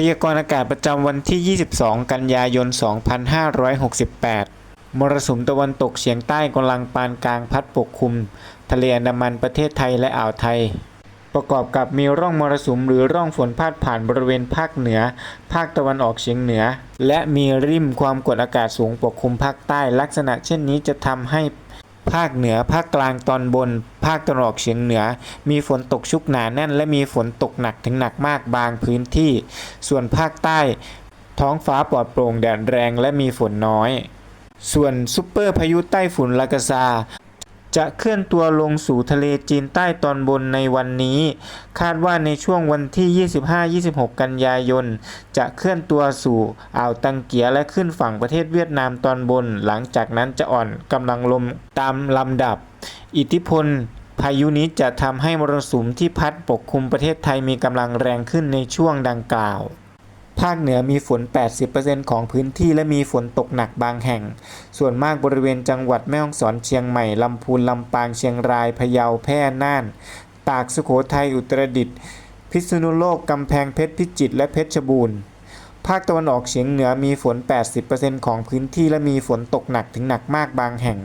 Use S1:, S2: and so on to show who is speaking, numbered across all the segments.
S1: พยากรณ์อากาศประจำวันที่ 22 กันยายน 2568 มรสุมตะวันตกเฉียงใต้กำลังปานกลางพัดปกคลุม ทะเลอันดามันประเทศไทยและอ่าวไทย ประกอบกับมีร่องมรสุมหรือร่องฝนพาดผ่านบริเวณภาคเหนือ ภาคตะวันออกเฉียงเหนือ และมีริมความกดอากาศสูงปกคลุมภาคใต้ลักษณะเช่นนี้จะทำให้ ภาคเหนือ ภาคกลางตอนบน ภาคตะวันออกเฉียงเหนือ มีฝนตกชุกหนาแน่น และมีฝนตกหนักถึงหนักมากบางพื้นที่ ส่วนภาคใต้ ท้องฟ้าปลอดโปร่งแดดแรงและมีฝนน้อย ส่วนซุปเปอร์พายุใต้ฝุ่นลากาซา จะเคลื่อนตัวลงสู่ทะเลจีนใต้ตอนบนในวันนี้ คาดว่าในช่วงวันที่ 25-26 กันยายน จะเคลื่อนตัวสู่อ่าวตังเกียและขึ้นฝั่งประเทศเวียดนามตอนบน หลังจากนั้นจะอ่อนกำลังลมตามลำดับ อิทธิพลพายุนี้จะทำให้มรสุมที่พัดปกคลุมประเทศไทยมีกำลังแรงขึ้นในช่วงดังกล่าว ภาคเหนือมีฝน 80%ของพื้นที่และมีฝนตกหนักบางแห่ง ส่วนมากบริเวณจังหวัดแม่ฮ่องสอนเชียงใหม่ ลำพูน ลำปาง เชียงราย พะเยา แพร่ น่าน ตาก สุโขทัย อุตรดิตถ์ พิษณุโลก กำแพงเพชร พิจิตร และเพชรบูรณ์ ภาคตะวันออกเฉียงเหนือมีฝน 80%ของพื้นที่และมีฝนตกหนักถึงหนักมากบางแห่ง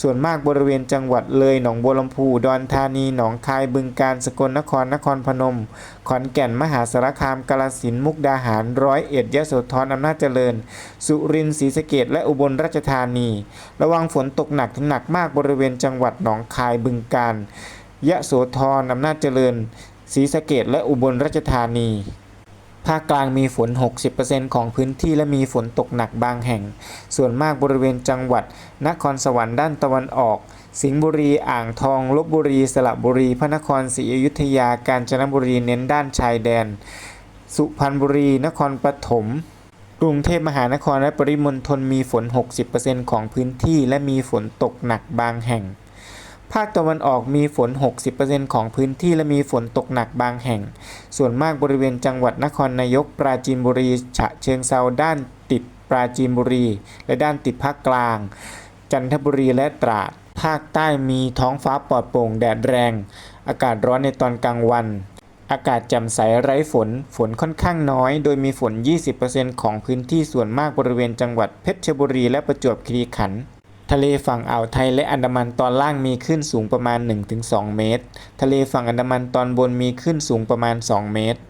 S1: ส่วนมากบริเวณจังหวัดเลย หนองบัวลำพู ดอนธานี หนองคาย บึงกาฬ สกลนคร นครพนม ขอนแก่น มหาสารคาม กาฬสินธุ์ มุกดาหาร ร้อยเอ็ด ยะโสธร อำนาจเจริญ สุรินทร์ ศรีสะเกษและอุบลราชธานี ระวังฝนตกหนักถึงหนักมากบริเวณจังหวัดหนองคาย บึงกาฬ ยะโสธร อำนาจเจริญ ศรีสะเกษและอุบลราชธานี ภาคกลางมีฝน 60%ของพื้นที่และมีฝนตกหนักบางแห่ง ส่วนมากบริเวณจังหวัด นครสวรรค์ด้านตะวันออก สิงห์บุรี อ่างทอง ลบบุรี สระบุรี พระนครศรีอยุธยา กาญจนบุรี เน้นด้านชายแดน สุพรรณบุรี นครปฐม กรุงเทพมหานครและปริมณฑลมีฝน 60%ของพื้นที่และมีฝนตกหนักบางแห่ง ภาคตะวันออกมีฝน 60%ของพื้นที่และมีฝนตกหนักบางแห่ง ส่วนมากบริเวณจังหวัดนครนายกปราจีนบุรี ฉะเชิงเซาด้านติดปราจีนบุรี และด้านติดภาคกลาง จันทบุรีและตราด ภาคใต้มีท้องฟ้าปลอดโปร่งแดดแรง อากาศร้อนในตอนกลางวัน อากาศแจ่มใสไร้ฝน ฝนค่อนข้างน้อย โดยมีฝน 20%ของพื้นที่ส่วนมากบริเวณจังหวัดเพชรบุรีและประจวบคีรีขันธ์ ทะเลฝั่งอ่าวไทยและอันดามันตอนล่างมีคลื่นสูงประมาณ 1-2 เมตร ทะเลฝั่งอันดามันตอนบนมีคลื่นสูงประมาณ 2 เมตร